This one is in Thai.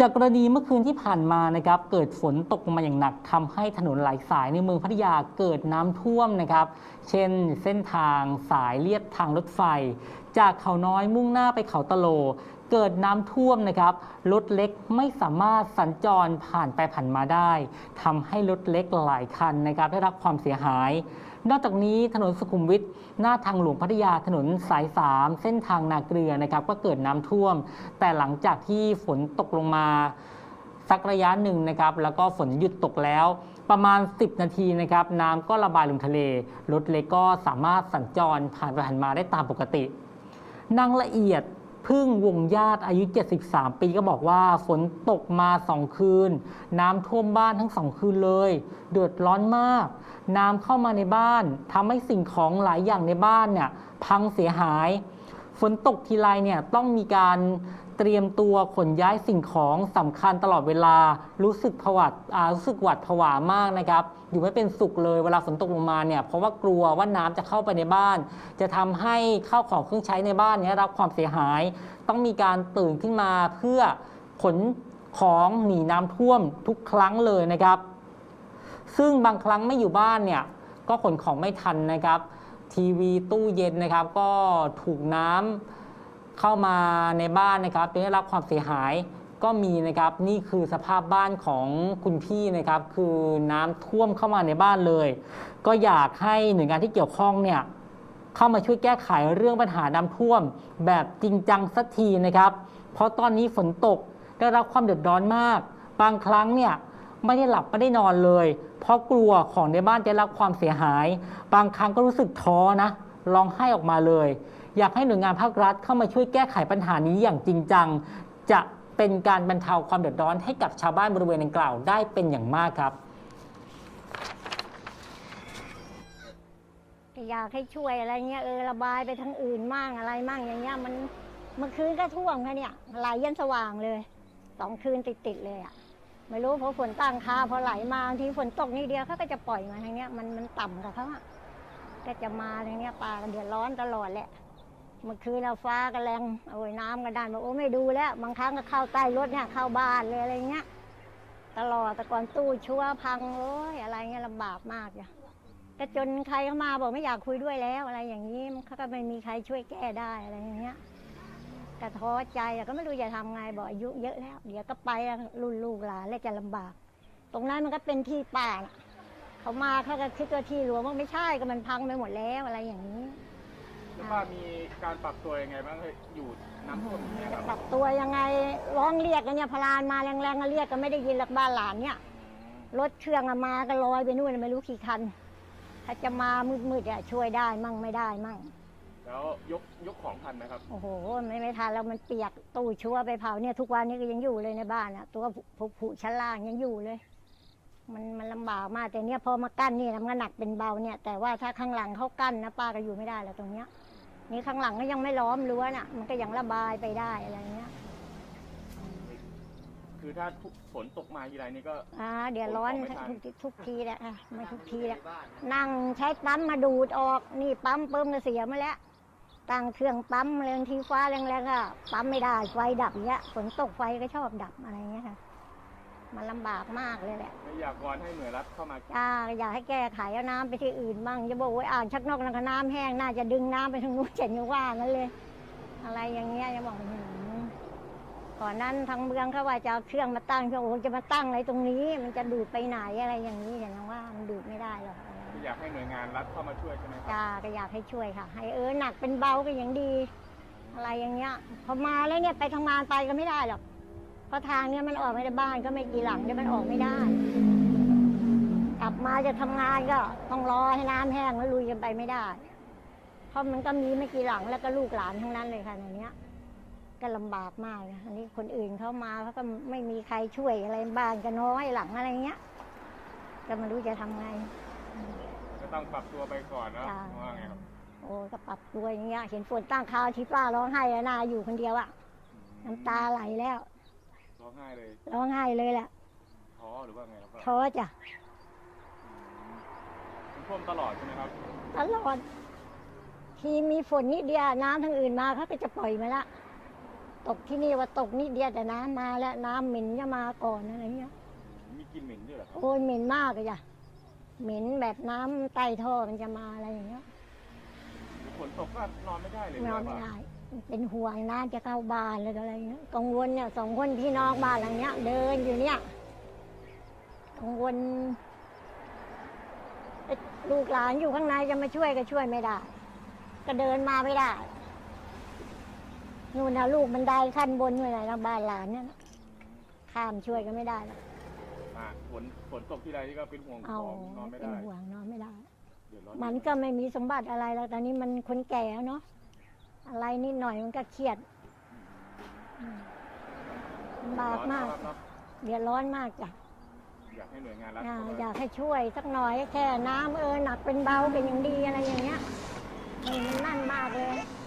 จากกรณีเมื่อคืนที่ผ่านมานะครับเกิดฝนตกมาอย่างหนักทำให้ถนนหลายสายในเมืองพัทยาเกิดน้ำท่วมนะครับ เช่นเส้นทางสายเลียบทางรถไฟ จากเขาน้อยมุ่งหน้าไปเขาตะโล เกิดน้ำท่วมนะครับรถเล็กไม่สามารถสัญจรผ่านไปผ่านมาได้ทำให้รถเล็กหลายคันนะครับได้รับความเสียหาย นอกจากนี้ถนนสุขุมวิทหน้าทางหลวงพัทยาถนนสาย 3 เส้นทางนาเกลือนะครับก็เกิดน้ำท่วม แต่หลังจากที่ฝนตกลงมาสักระยะหนึ่งนะครับแล้วก็ฝนหยุดตกแล้ว ประมาณ 10 นาทีนะครับน้ำก็ระบายลงทะเลรถเล็กก็สามารถสัญจรผ่านไปผ่านมาได้ตามปกติ นางละเอียดพึ่งวงญาติอายุ 73 ปีก็บอกว่าฝนตกมาสองคืน น้ำท่วมบ้านทั้งสองคืนเลย เดือดร้อนมาก น้ำเข้ามาในบ้านทำให้สิ่งของหลายอย่างในบ้านเนี่ยพังเสียหาย ฝนตกทีไรเนี่ยต้องมีการ เตรียมตัวขนย้ายสิ่งของสำคัญตลอดเวลา รู้สึกผวัดอ่ารู้สึกหวาดผวามากนะครับ อยู่ไม่เป็นสุขเลยเวลาฝนตกลงมาเนี่ย เพราะว่ากลัวว่าน้ำจะเข้าไปในบ้าน จะทำให้ข้าวของเครื่องใช้ในบ้านเนี้รับความเสียหาย ต้องมีการตื่นขึ้นมาเพื่อขนของหนีน้ำท่วมทุกครั้งเลยนะครับ ซึ่งบางครั้งไม่อยู่บ้านเนี่ย ก็ขนของไม่ทันนะครับ ทีวีตู้เย็นนะครับ ก็ถูกน้ำ เข้ามาในบ้านนะครับจนได้รับความเสียหายก็มีนะครับนี่คือสภาพบ้านของคุณพี่นะครับ คือน้ำท่วมเข้ามาในบ้านเลย ก็อยากให้หน่วยงานที่เกี่ยวข้องเนี่ยเข้ามาช่วยแก้ไขเรื่องปัญหาน้ำท่วม แบบจริงจังสักทีนะครับ เพราะตอนนี้ฝนตกได้รับความเดือดร้อนมาก บางครั้งเนี่ยไม่ได้หลับไม่ได้นอนเลย เพราะกลัวของในบ้านจะได้รับความเสียหาย บางครั้งก็รู้สึกท้อนะร้องไห้ออกมาเลย อยากให้หน่วยงานภาครัฐเข้ามาช่วยแก้ไขปัญหานี้อย่างจริงจัง จะเป็นการบรรเทาความเดือดร้อนให้กับชาวบ้านบริเวณดังกล่าวได้เป็นอย่างมากครับอยากให้ช่วยอะไรเงี้ยเออระบายไปทางอื่นมั่งอะไรมั่งอย่างเงี้ยมันเมื่อคืนก็ท่วมค่ะเนี่ยไหลยันสว่างเลยสองคืนติดๆเลยอะไม่รู้เพราะฝนตั้งคาพอไหลมาบางทีฝนตกนิดเดียวเขาก็จะปล่อยมาทางเนี้ยมันมันต่ำกับเขาอะก็จะมาทางเนี้ยปลากันเดือดร้อนตลอดแหละ เมื่อคืนเราฟ้าก็แรงโอ้ยน้ำก็ดันบอกโอ้ไม่ดูแล้ว บางครั้งก็เข้าใต้รถเนี่ยเข้าบ้านเลยอะไรเงี้ย ตลอดแต่ก่อนตู้ชั่วพังโอ้ยอะไรเงี้ยลำบากมากจ้ะก็จนใครเข้ามาบอกไม่อยากคุยด้วยแล้วอะไรอย่างนี้มันเขาก็ไม่มีใครช่วยแก้ได้อะไรอย่างเงี้ยก็ท้อใจก็ไม่รู้จะทำไงบอกอายุเยอะแล้ว เดี๋ยวก็ไปรุ่นลูกหลานแล้วจะลำบาก ตรงนั้นมันก็เป็นที่ป่าเขามาเขาก็คิดว่าที่หลวงมันไม่ใช่ก็มันพังไปหมดแล้วอะไรอย่างนี้ แล้วป้ามีการปรับตัวยังไงบ้างให้อยู่น้ำท่วมอย่างเงี้ยครับปรับตัวยังไงร้องเรียกกันเนี่ยพลานมาแรงๆก็เรียกก็ไม่ได้ยินหลักบ้านหลานเนี่ย รถเครื่องอะมาก็ลอยไปนู่นไม่รู้กี่คัน ถ้าจะมามืดๆอะช่วยได้มั่งไม่ได้มั่ง แล้วยกยกของทันไหมครับ โอ้โหไม่ไม่ทันแล้วมันเปียกตู้ชัวไปเผาเนี่ยทุกวันนี้ก็ยังอยู่เลยในบ้านอะตัวผุผุชั้นล่างยังอยู่เลย มันมันลำบากมากแต่เนี่ยพอมากั้นนี่นะมันก็หนักเป็นเบาเนี่ย แต่ว่าถ้าข้างหลังเขากั้นนะป้าก็อยู่ไม่ได้แล้วตรงเนี้ย นี่ข้างหลังก็ยังไม่ล้อมรั้วน่ะ มันก็ยังระบายไปได้อะไรเงี้ยคือถ้าฝนตกมาทีไรนี่ก็อ่าเดี๋ยวร้อนไม่ทันทุกทีทุกทีแหละอะไม่ทุกทีแหละนั่งใช้ปั๊มมาดูดออกนี่ปั๊มเพิ่มก็เสียมาแล้วตั้งเครื่องปั๊มแรงทีฟ้าแรงๆก็ปั๊มไม่ได้ไฟดับเงี้ยฝนตกไฟก็ชอบดับอะไรเงี้ยค่ะ มันลำบากมากเลยแหละไม่อยากวอนให้หน่วยรัฐเข้ามาจ้าอยากให้แก้ไขเอาน้ำไปที่อื่นบ้างจะบอกว่าอ่างชักนอกนังน้ำแห้งน่าจะดึงน้ำไปทางนู้นเจ็ดยังว่างั้นเลย อะไรอย่างเงี้ยจะบอกอื้อหือก่อนนั้นทางเมืองเขาว่าจะเอาเครื่องมาตั้งเครื่องโอ้โหจะมาตั้งอะไรตรงนี้ มันจะดูดไปไหนอะไรอย่างนี้อย่างนั้นว่ามันดูดไม่ได้หรอกอยากให้หน่วยงานรัฐเข้ามาช่วยใช่ไหมครับจ้าก็อยากให้ช่วยค่ะ ให้เออหนักเป็นเบาก็ยังดี อะไรอย่างเงี้ยพอมาแล้วเนี่ยไปทำงานไปก็ไม่ได้หรอกเพ ราะทางเนี้ยมันออกไม่ได้บ้านก็ไม่กี่หลังเดี๋ยวมันออกไม่ได้ กลับมาจะทำงานก็ต้องรอให้น้ำแห้งแล้วลุยกันไปไม่ได้ เพราะมันก็มีไม่กี่หลังแล้วก็ลูกหลานทั้งนั้นเลยค่ะในเนี้ย ก็ลำบากมากนะอันนี้คนอื่นเขามาเขาก็ไม่มีใครช่วยอะไรบ้านก็น้อยหลังอะไรเงี้ยก็ไมารู้จะทำไง ก็ต้องปรับตัวไปก่อนเนอะจ้าว่าไงครับโอ้ก็ปรับตัวอย่างเงี้ย เห็นฝนตั้งคราวที่ป้าร้องไห้อะนาอยู่คนเดียวอะน้ำตาไหลแล้ว ร้องไห้เลยร้องไห้เลยแหละท้อหรือว่าไงครับป้าท้อจ้ะมันท่วมตลอดใช่ไหมครับ ตลอด ทีมีฝนนิดเดียวน้ำทางอื่นมาเขาก็จะปล่อยมาละ ตกที่นี่ว่าตกนิดเดียวแต่น้ำมาแล้วน้ำเหม็นจะมาก่อนอะไรเงี้ย มีกลินเหม็นด้วยเหรอครับโอ้ยเหม็นมากเลยจ้ะเหม็นแบบน้ำใต้ท่อมันจะมาอะไรอย่างเงี้ยฝนตกก็นอนไม่ได้เลยนอนไม่ว่าได้ เป็นห่วงน้าจะเข้าบ้านเลยอะไรเงี้ยกังวลเนี่ยสองคนพี่น้องบ้านหลังเนี้ย เดินอยู่เนี่ยกังวลเอ๊ะลูกหลานอยู่ข้างในจะมาช่วยก็ช่วยไม่ได้ ก็เดินมาไม่ได้นู่นนะลูกมันได้ขั้นบนอยู่ไหนนะบ้านหลานเนี่ยนะข้ามช่วยก็ไม่ได้หรอกอะฝนฝนตกที่ไรนี่ก็เป็นห่วงขเอาองนอนไม่เป็นได้ห่วงนอนไม่ได้เดือดร้อนมันก็ไม่มีสมบัติอะไรแล้วตอนนี้มันคนแก่แล้วเนาะ อะไรนิดหน่อยมันก็เครียดอืมลำบากมาก ร้อนนะครับเดือดร้อนมากจ้ะอยากให้หน่วยงานรัฐอ่าเข้ามาอยากให้ช่วยสักหน่อยแค่น้ำเออหนักเป็นเบาเป็นอย่างดีอะไรอย่างเงี้ยนี่มันนั่นมากเลยอ